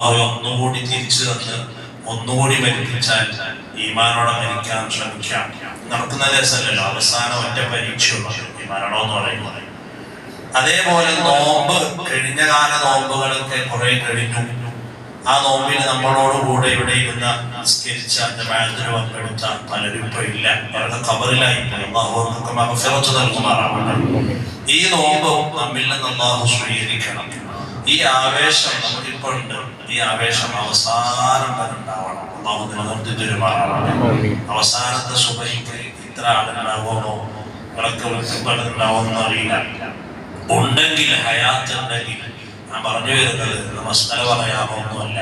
അവരെ ഒന്നുകൂടി തിരിച്ചു തന്ന് ഒന്നുകൂടി മരിപ്പിച്ചാൽ ഈമാനോടെ മരിക്കാൻ ശ്രമിക്കാം. നടക്കുന്ന രസമല്ലല്ലോ. അവസാനം ഒറ്റ പരീക്ഷയുള്ളൂ. ഈമാനോടോ എന്ന് പറയുന്നത്. അതേപോലെ നോമ്പ് കഴിഞ്ഞ കാല നോമ്പുകളൊക്കെ കുറെ കഴിഞ്ഞു. ആ നോമ്പിന് നമ്മളോട് കൂടെ ഇവിടെ ഇരുന്ന നിസ്കരിച്ച ജമാഅത്തിന് പങ്കെടുത്ത പലരും ഇപ്പൊ ഇല്ല. അവരുടെ കബറിലായി അള്ളാഹു അവർക്കൊക്കെ ഈ നോമ്പ് നമ്മിൽ നിന്ന് അല്ലാഹു സ്വീകരിക്കണം. ഈ ആവേശം നമുക്കിപ്പോൾ ഉണ്ട്. ഈ ആവേശം അവസാനം വരെ ഉണ്ടാവണം. അള്ളാഹു അവസാനത്തെ സുബഹിക്ക് ഇത്ര ആളുണ്ടാവുമോ? ഇവരൊക്കെ വിളിക്കപ്പെടുന്നുണ്ടാവുമെന്ന് അറിയില്ല. ഉണ്ടെങ്കിൽ ഹയാത്ത് ഉണ്ടെങ്കിൽ ഞാൻ പറഞ്ഞു വരുന്നത് നമസ്കാരം പറയാമൊന്നുമല്ല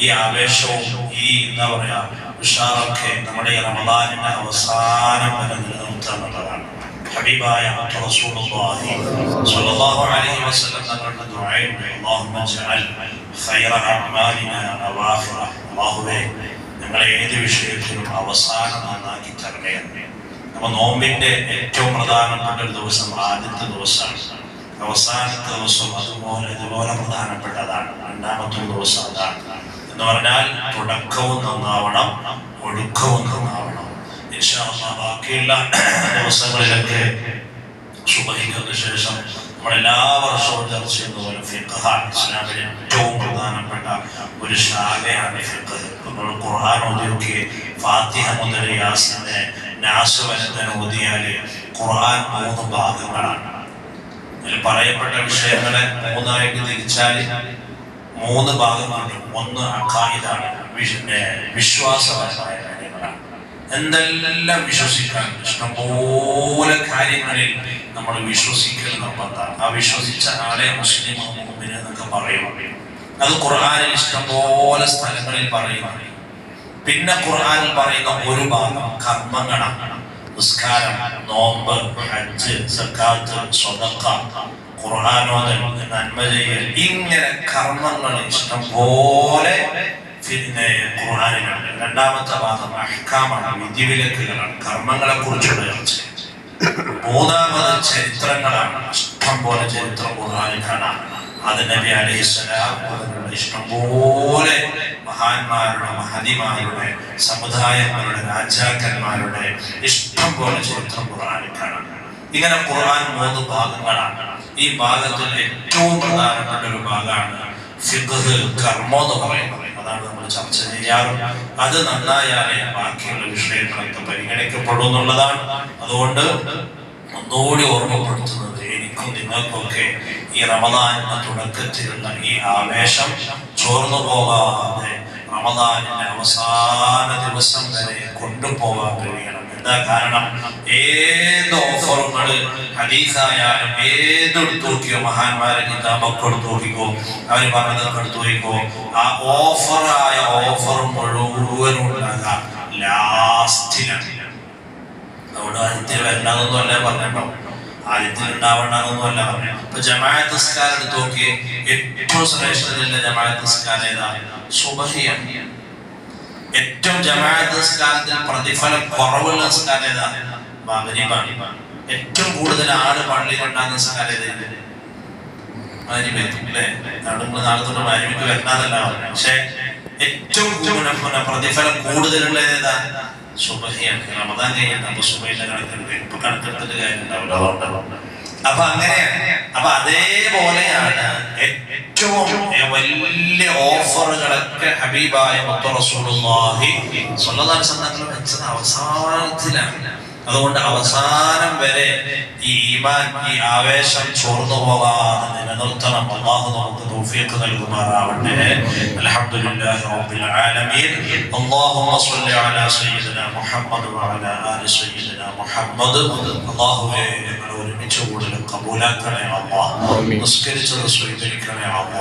ഈ ആവേശവും ഈ എന്താ പറയാ ഉഷാറൊക്കെ നമ്മുടെ റമദാനിന്റെ അവസാനം വരെ നിലനിർത്തുന്നതാണ് ഹബീബായ صلى സ്വല്ലല്ലാഹു അലൈഹി വസല്ലം തങ്ങളുടെ ദുആയുണ്ട് അല്ലാഹുമ്മ ജഅൽ ഖൈറ അഅ്മാലിനാ അവാഖിറ അല്ലാഹുവേ ഞങ്ങളെ ഏത് വിഷയത്തിലും അവസാനം നന്നാക്കി തരണേ അപ്പൊ നോമ്പിന്റെ ഏറ്റവും പ്രധാനപ്പെട്ട ഒരു ദിവസം ആദ്യത്തെ ദിവസമാണ്. അവസാനത്തെ ദിവസം അതുപോലെ ഇതുപോലെ പ്രധാനപ്പെട്ടതാണ്. രണ്ടാമത്തെ ദിവസം അതാണ്. എന്ന് പറഞ്ഞാൽ തുടക്കവും നന്നാവണം ഒടുക്കവും നന്നാവണം. ബാക്കിയുള്ള ദിവസങ്ങളിലൊക്കെ സുബഹിക്കു ശേഷം നമ്മൾ വർഷവും ചർച്ച ചെയ്യുന്ന പോലെ ഫിഖഹ ഇസ്ലാമിലെ ഏറ്റവും പ്രധാനപ്പെട്ട ഒരു ശാഖയാണ് ഫിഖ്. നമ്മൾ ഖുർആൻ ഓതിയൊക്കെ ഫാത്തിഹ മുതൽ നാസ് ഓതിയാൽ ഖുർആൻ മൂന്ന് ഭാഗങ്ങളാണ്. അതിൽ പറയപ്പെട്ട വിഷയങ്ങളെ മൂന്നായിട്ട് തിരിച്ചാൽ മൂന്ന് ഭാഗങ്ങളുണ്ട്. ഒന്ന് അഖായിദാണ് വിശ്വാസപരമായ എന്തെല്ലാം വിശ്വസിക്കാൻ ഇഷ്ടംപോലെ കാര്യങ്ങളിൽ നമ്മൾ വിശ്വസിക്കൽ നിർബന്ധമാണ്. ആ വിശ്വസിച്ച ആളെ മുസ്ലിം മുമ്പിന് എന്നൊക്കെ പറയും. അത് ഖുർആാനിൽ ഇഷ്ടംപോലെ സ്ഥലങ്ങളിൽ പറയും. പിന്നെ ഖുർആാനിൽ പറയുന്ന ഒരു ഭാഗം കർമ്മങ്ങളാണ്. നിസ്കാരം നോമ്പ് ഹജ്ജ് സക്കാത്ത് സ്വതക്ക ഖുർആാനോദൻ നന്മ ചെയ്യൽ. ഇങ്ങനെ കർമ്മങ്ങൾ ഇഷ്ടം പോലെ പിന്നെ ഖുർആാനിലുണ്ട് രണ്ടാമത്തെ വാദം അഹ്കാമാണ്. വിധിവിലക്കുകളാണ്. കർമ്മങ്ങളെ കുറിച്ചുള്ള ചർച്ച. മൂന്നാമത് ചരിത്രങ്ങളാണ്. ഇഷ്ടം പോലെ ചരിത്രം ഖുർആാനിൽ കാണാം. അത് നബി അലൈഹിസ്സലാം ഇഷ്ടം പോലെ മഹാന്മാരുടെ മഹതിമാരുടെ സമുദായങ്ങളുടെ രാജാക്കന്മാരുടെ ഇഷ്ടം പോലെ ചരിത്രം ഖുർആനിൽ കാണാം. ഇങ്ങനെ ഖുർആൻ മൂന്ന് ഭാഗങ്ങളാണ്. ഈ ഭാഗത്തിൽ ഏറ്റവും പ്രധാനപ്പെട്ട ഒരു ഭാഗമാണ് ഫിഖ് കർമ്മം എന്ന് പറയുന്നത് അതാണ് നമ്മൾ ചർച്ച. ചെയ്യാറ് അത് നന്നായാലേ ബാക്കിയുള്ള വിഷയങ്ങളൊക്കെ പരിഗണിക്കപ്പെടും എന്നുള്ളതാണ്. അതുകൊണ്ട് ഒന്നുകൂടി ഓർമ്മപ്പെടുത്തുന്നത് എനിക്കും നിങ്ങൾക്കൊക്കെ ഈ റമദാനിന്റെ തുടക്കത്തിലുള്ള ഈ ആവേശം ചോർന്നു പോകാതെ റമദാനിന്റെ അവസാന ദിവസം വരെ കൊണ്ടുപോകാൻ കഴിയണം. എന്താ കാരണം? ഏത് ഓഫറുകൾ ഹദീസായാലും ഏതെടുത്ത് നോക്കിയോ മഹാന്മാരെ കിതാബൊക്കെ എടുത്തു നോക്കിക്കോ അവർ പറഞ്ഞതൊക്കെ എടുത്തു നോക്കിക്കോ ആ ഓഫറായ ഓഫർ മുഴുവനും ഉണ്ടാകാം. ലാസ്റ്റിലാണ്. അതുകൊണ്ട് ആദ്യത്തിൽ വരണമെന്നൊന്നും അല്ല പറഞ്ഞോ ആദ്യത്തിൽ ഉണ്ടാവണമെന്നൊന്നും അല്ല പറഞ്ഞു അപ്പൊ ജമാഅത്ത് നിസ്കാരം എടുത്ത് നോക്കി ഏറ്റവും ശ്രേഷ്ഠതയുള്ള ജമാഅത്ത് നിസ്കാരം ഏതാ? സുബഹിയാണ്. ഏറ്റവും ജമാഅത്ത് നിസ്കാരത്തിന് പ്രതിഫലം കുറവുള്ള നിസ്കാരം ഏതാണ് മഗ്രിബാണ്. ഏറ്റവും കൂടുതൽ ആൾ പള്ളിയിൽ ഉണ്ടാകുന്ന നിസ്കാരം ഏതാണ് അല്ലേ? നമ്മൾ നാളെ തൊട്ട് മാരിമിക്ക് വരണതല്ല പക്ഷെ ഏറ്റവും പ്രതിഫലം കൂടുതലുള്ള ഏതാ? സുബഹിയാണ് റമദാൻ കഴിയുന്ന സുബഹിന്റെ കണക്കെടുത്ത് ഇപ്പൊ കണക്കെടുത്തിട്ട് കാര്യം ഉണ്ടാവില്ല അപ്പൊ അങ്ങനെയാണ്. അപ്പൊ അതേപോലെയാണ് ഏറ്റവും വലിയ ഓഫറുകളൊക്കെ ഹബീബായ മുത്ത റസൂലുള്ളാഹി സ്വല്ലല്ലാഹു അലൈഹി വസല്ലം വെച്ചത് അവസാനത്തിലാണ്. അതുകൊണ്ട് അവസാനം വരെ ഈ ഈമാൻ ഈ ആവേശം ചോർന്നു പോകാതെ നിലനിർത്തണം. അള്ളാഹു നമുക്ക് തൗഫീഖ് നൽകുമാറാവട്ടെ. അൽഹംദുലില്ലാഹി റബ്ബിൽ ആലമീൻ. അല്ലാഹുമ്മ സ്വല്ലി അലാ സയ്യിദിനാ മുഹമ്മദ് വഅലാ ആലി സയ്യിദിനാ മുഹമ്മദ് അള്ളാഹുവെ ഞങ്ങൾ ഒരുമിച്ച് കൂടുതൽ കബൂലാക്കണേ അമ്മ നിസ്കരിച്ചത് സ്വീകരിക്കണേ അമ്മ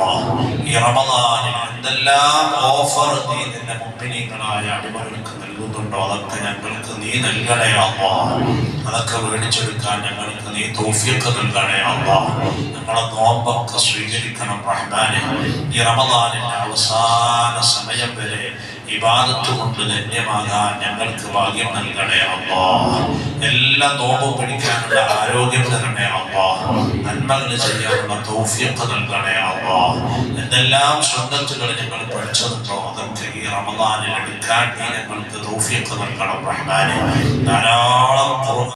ഈ റമദാനിൽ എന്തെല്ലാം ഓഫർ നീ നിന്റെ മുമ്പിനീങ്ങളായ അടിമകൾക്ക് നൽകുന്നുണ്ടോ? അതൊക്കെ ഞങ്ങൾക്ക് നീ നൽകണേ അമ്മ അതൊക്കെ മേടിച്ചെടുക്കാൻ ഞങ്ങൾക്ക് നീ തോഫിയൊക്കെ നൽകണേ അമ്മ ഞങ്ങളെ നോമ്പൊക്കെ സ്വീകരിക്കണം റഹ്മാനെ. ഈ റമദാനിന്റെ അവസാന സമയം വരെ ഇബാദത്ത് കൊണ്ട് ധന്യമാകാൻ ഞങ്ങൾക്ക് ഭാഗ്യം നൽകണേ അപ്പാ എല്ലാ നോമ്പും പിടിക്കാനുള്ള ആരോഗ്യം തരണേ അപ്പാ നന്മകൾ ചെയ്യാനുള്ള തൗഫീഖ് നൽകണേ അപ്പാ എന്തെല്ലാം ശ്രദ്ധത്തുകൾ ഞങ്ങൾ പഠിച്ചതുണ്ടോ അതൊക്കെ ഈ റമദാനിൽ എടുക്കാൻ ഞങ്ങൾക്ക് തൗഫീഖ് നൽകണം റഹ്മാനെ. ധാരാളം